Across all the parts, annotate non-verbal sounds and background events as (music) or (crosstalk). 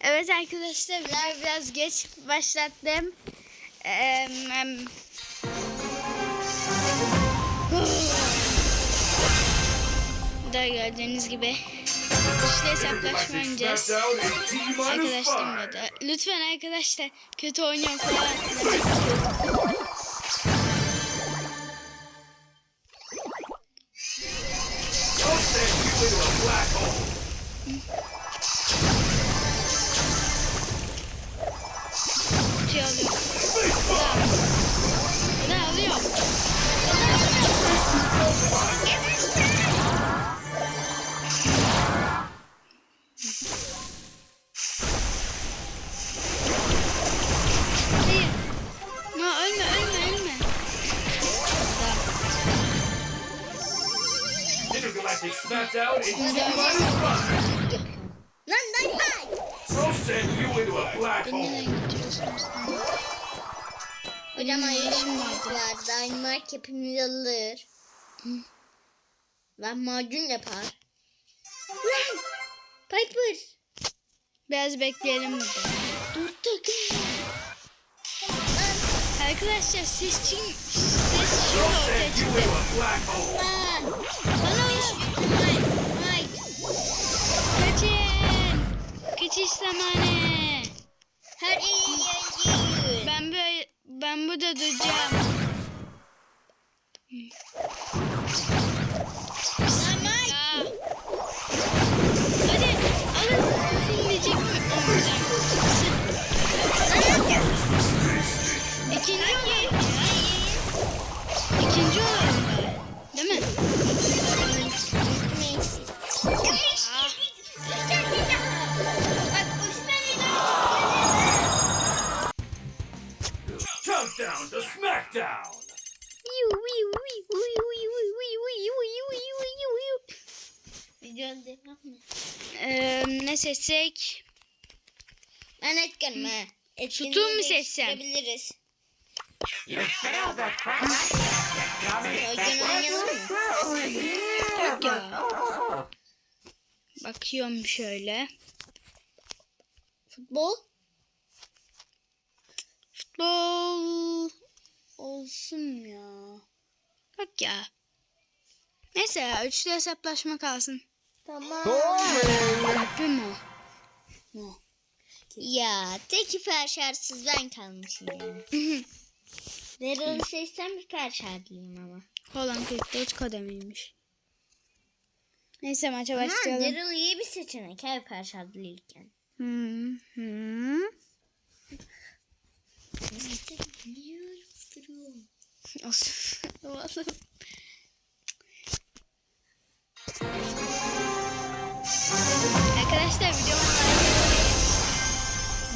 Evet arkadaşlar biraz, biraz geç başlattım. Ee, em, da gördüğünüz gibi işte hesaplaşma oynayacağız. Smackdown in T minus Arkadaşlarım five. da. Lütfen arkadaşlar kötü oynuyorum falan. Neden götürüyorsunuz? Hocam ayırım vardı. var. Dynamite hepimizi alır. Lan macun yapar. Lan. Piper. Biraz bekleyelim burada. Dur takım. Arkadaşlar ses için ses I'll ortaya çıktı. Bana. Kaçın. Kaçış zamanı. Her iyi iyi. Ben böyle ben burada duracağım. Countdown to Smackdown. Videonun devam mı? Ee, ne seçsek? Ben ha. Etkinliği Sütun mu seçsem? ya. Bakıyorum şöyle. Futbol. Futbol olsun ya. Yok ya. Neyse ya üçlü hesaplaşma kalsın. Tamam. Yapayım mı? Mu. Ya tek hiper şartsız ben kalmışım yani. (laughs) Daryl'ı seçsem hiper şartlıyım ama. Olan 44 kademeymiş. Neyse maça Ama başlayalım. Daryl iyi bir seçenek ha hiper şartlıyken. Hı Arkadaşlar videomu like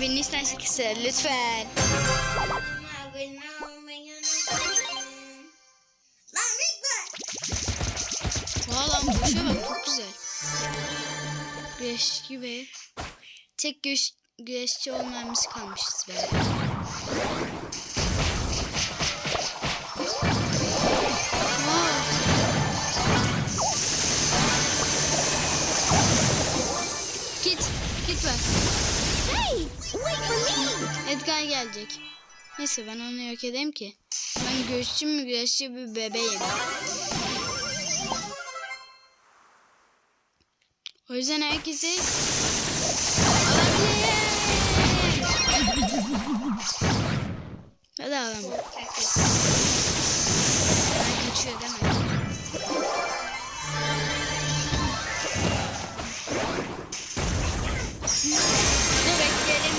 Benim Nisan şarkısı lütfen. Valla boşa bak çok güzel. Güreşçi ve tek güreş, güreşçi olmamız kalmışız be. Git, git ver. Hey, wait for me. Edgar gelecek. Neyse ben onu yok edeyim ki. Ben güreşçi mi güreşçi bir bebeğim. O yüzden herkesi alabilirim. Hadi alalım. Ben kaçıyor mi? Dur bekleyelim.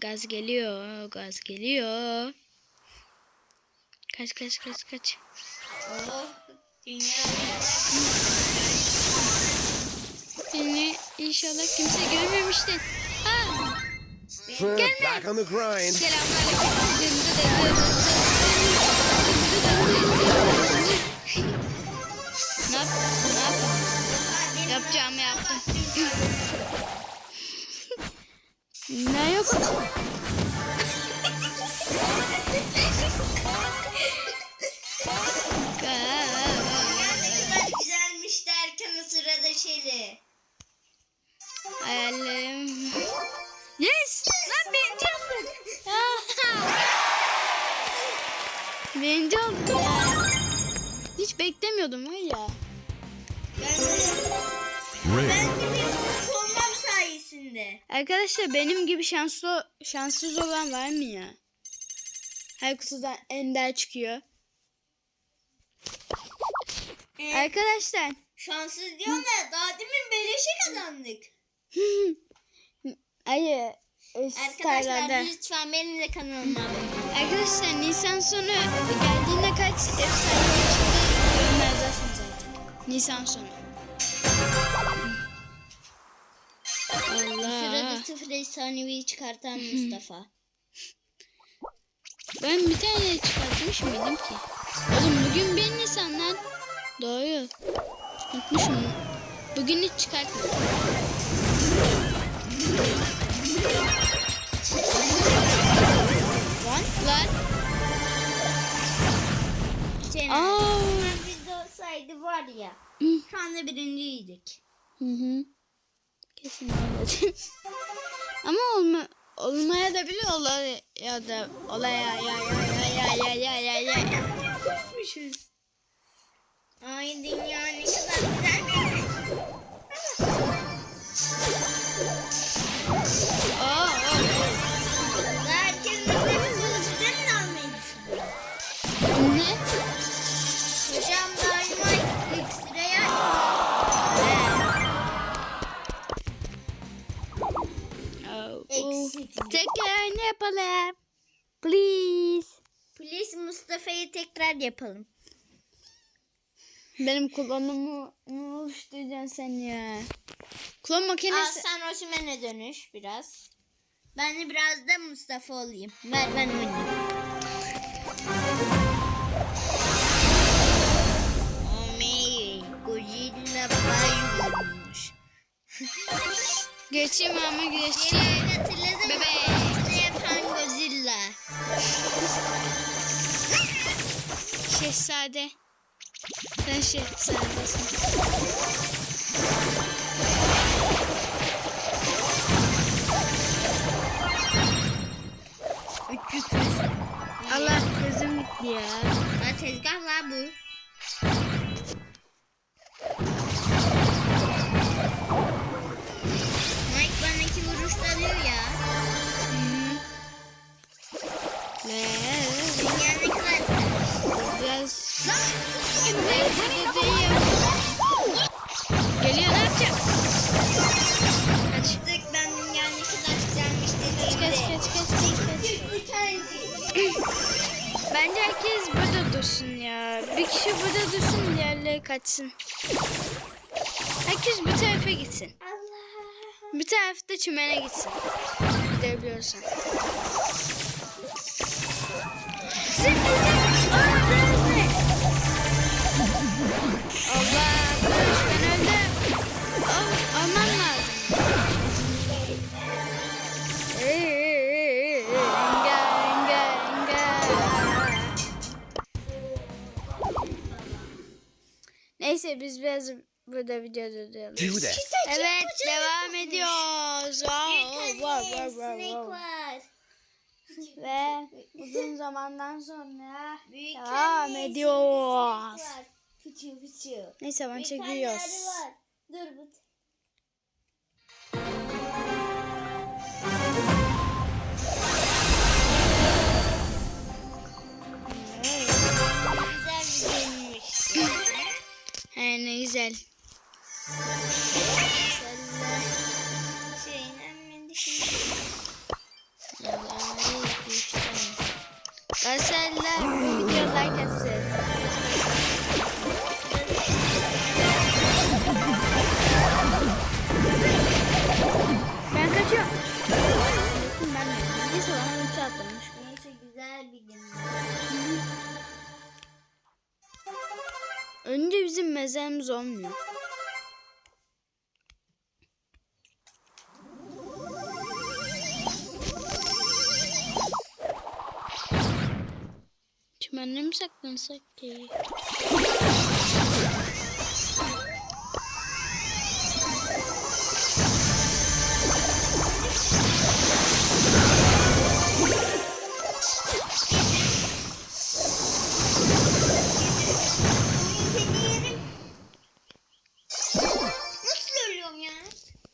Gaz geliyor, gaz geliyor. Kaç kaç kaç kaç. Oh, dünya. Beni inşallah kimse görmemiştir. Ha, Back on the grind. ne yap? Ne yap? Yapacağımı yaptım. ne yok? Ben de bir olmam sayesinde. Arkadaşlar benim gibi şanslı şanssız olan var mı ya? Her kutudan ender çıkıyor. Ee, Arkadaşlar şanssız diyorsun da daha demin beleşe kazandık. (laughs) ayı Arkadaşlar Starlarda. lütfen benim de kanalıma abone olun. Arkadaşlar Nisan sonu geldiğinde kaç efsane çıktı zaten. Nisan sonu. Efsanevi çıkartan Mustafa. Ben bir tane çıkartmış mıydım ki? Oğlum bugün bir Nisan lan. Doğru. Unutmuşum. Bugün hiç çıkartmadım. Lan lan. Senin Aa. bizde olsaydı var ya. Şu anda birinciydik. Hı hı. Kesin öyle. (laughs) Ama olma, olmaya da bile olay ya da olaya ya ya ya ya ya ya ya ya. Yapmışız. Ay dünya ne kadar Eksik. Tekrar ne yapalım? Please. Polis Mustafa'yı tekrar yapalım. Benim kullanımı mı oluşturacaksın sen ya? Klon Al makinesi. sen Osman'a dönüş biraz. Ben de biraz da Mustafa olayım. Ver ben oynayayım. Geçeyim ama geçeyim. Yeni hatırladın mı? Bebe. Yapan Godzilla. Şehzade. Sen şehzadesin. Allah gözüm gitti ya. Tezgah la bu. Dalıyor ya. Ne? Dünya ne kadar Biraz Lan! Geliyor ne yapacak? Kaç. Artık ben dünya ne kadar güzelmiş dediğimde. Kaç kaç kaç kaç kaç. Bir tanesi. Bence herkes burada dursun ya. Bir kişi burada dursun diğerleri kaçsın. Herkes bir tarafa gitsin. Bir tarafı da çimene gitsin. Gidebiliyorsan. Allah ben öldüm. Al, almam lazım. Neyse biz biraz burada video that. Evet devam ediyoruz. Wow, wow, wow, wow, wow. Ve uzun zamandan sonra Büyük devam ediyoruz. Fıçı fıçı. Neyse ben çekiyoruz. Dur bu. Güzel bir günmüş. (laughs) He ne güzel. Gazeteler bu video like etsin. Ben kaçıyorum. Ben. Neyse bana ulti atlamış. Neyse güzel bir gün. Önce bizim mezarımız olmuyor. Çimende mi saklansak ki?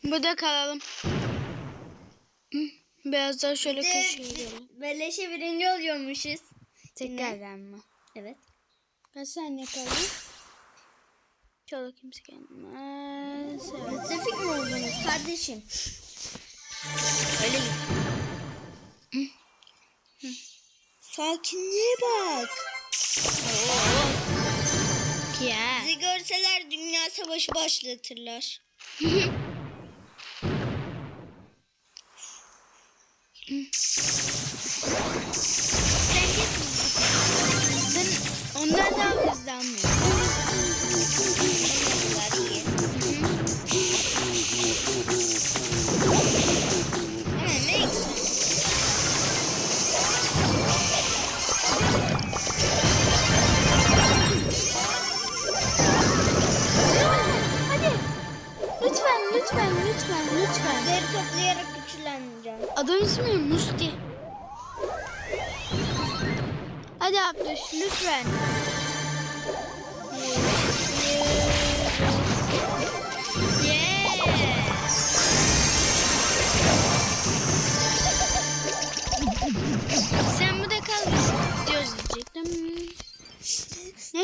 Burada kalalım. Biraz daha şöyle köşeye gidelim. Beleşe birinci oluyormuşuz. Tekrardan mı? Evet. Kaç saniye kaldı? Çoluk kimse gelmez. Evet. Müttefik mi oldunuz kardeşim? Öyle mi? Sakinliğe bak. Ya. Bizi görseler dünya savaşı başlatırlar. (laughs)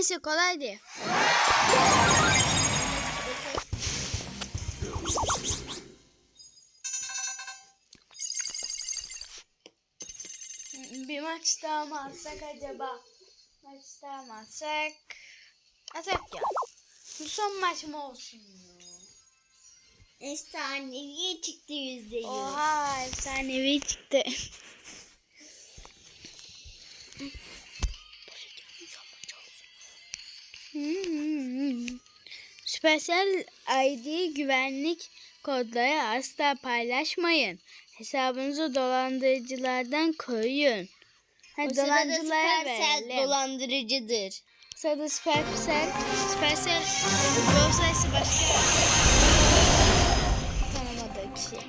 Neyse kolaydı. Bir maç daha mı alsak acaba? Maç daha mı alsak? Alsak ya. Bu son maç mı olsun ya? Efsanevi çıktı yüzde yüz. Oha efsanevi çıktı. (laughs) Hmm. Süpersel ID güvenlik kodları asla paylaşmayın. Hesabınızı dolandırıcılardan koruyun. Ha, O dolandırıcılara verelim. dolandırıcıdır. Sırada Supercell Brawl sayısı başka tanımadığı kişi.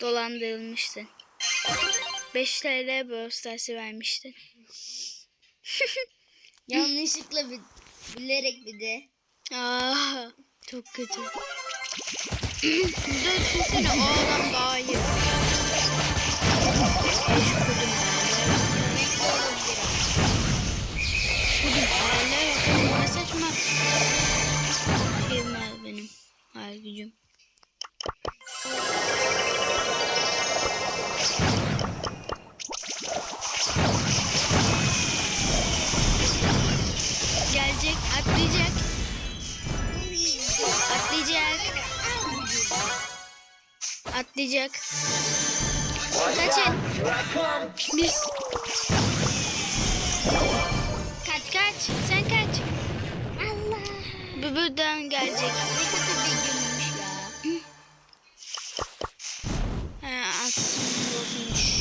Dolandırılmıştın. 5 TL Brawl vermiştin. (laughs) Yanlışlıkla bir, bilerek bir de. Aa, çok kötü. Dur düşünsene o adam daha iyi. Eş kudum. Ne saçma. Şeyim benim. Hayal gücüm. Atlayacak. Kaçın. Biz. Kaç kaç. Sen kaç. Allah. Bu buradan gelecek. Ne kötü bir günmüş ya. Ha, aksın bozmuş.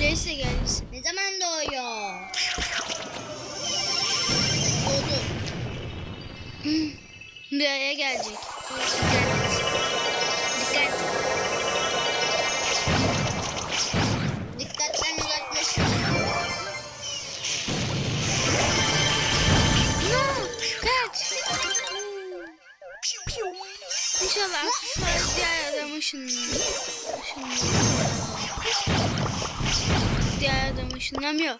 Neyse gelsin. Ne zaman doğuyor? Doğdu. Buraya gelecek. Dikkat. Adam ışınlamıyor.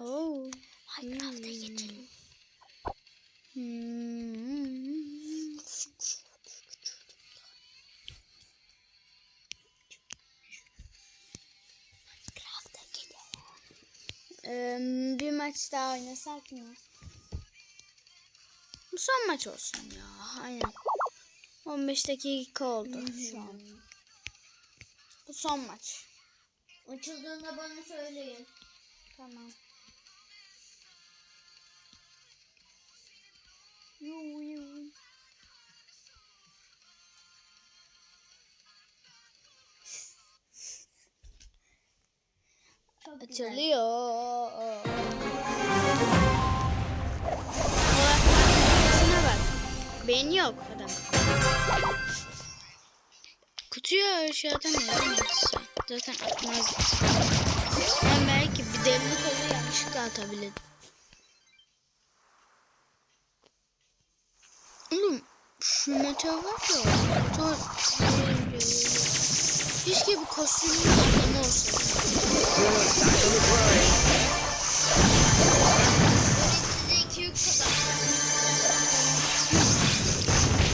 Oradan Minecraft'a geçelim. Hmm. Minecraft'a gidelim. Ee, bir maç daha oynasak mı? Bu son maç olsun ya. Aynen. 15 dakika oldu şu an. Bu son maç. Açıldığında bana söyleyin. Tamam. Açılıyor. Arkasına bak. Beyin yok adam. Kutuyu aşağıdan atsa? Zaten atmaz. Ben belki bir devli kolu yanlışlıkla atabilirim. Oğlum şu meteor var ya. Meteor. Keşke bir kostümün adamı olsa.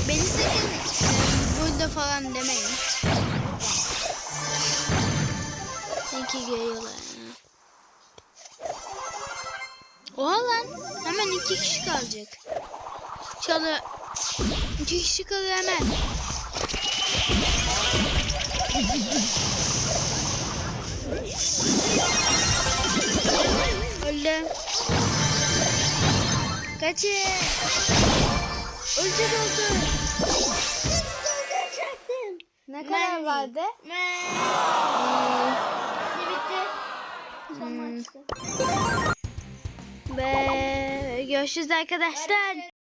Beni sakın burada falan demeyin. Sanki geliyorlar. Oha lan. Hemen iki kişi kalacak. Çalı. İki kişi kalıyor hemen. Öldü. Kaçın. Ölecek oldu. Ne kadar vardı? bitti. Son maçtı. Ve görüşürüz arkadaşlar.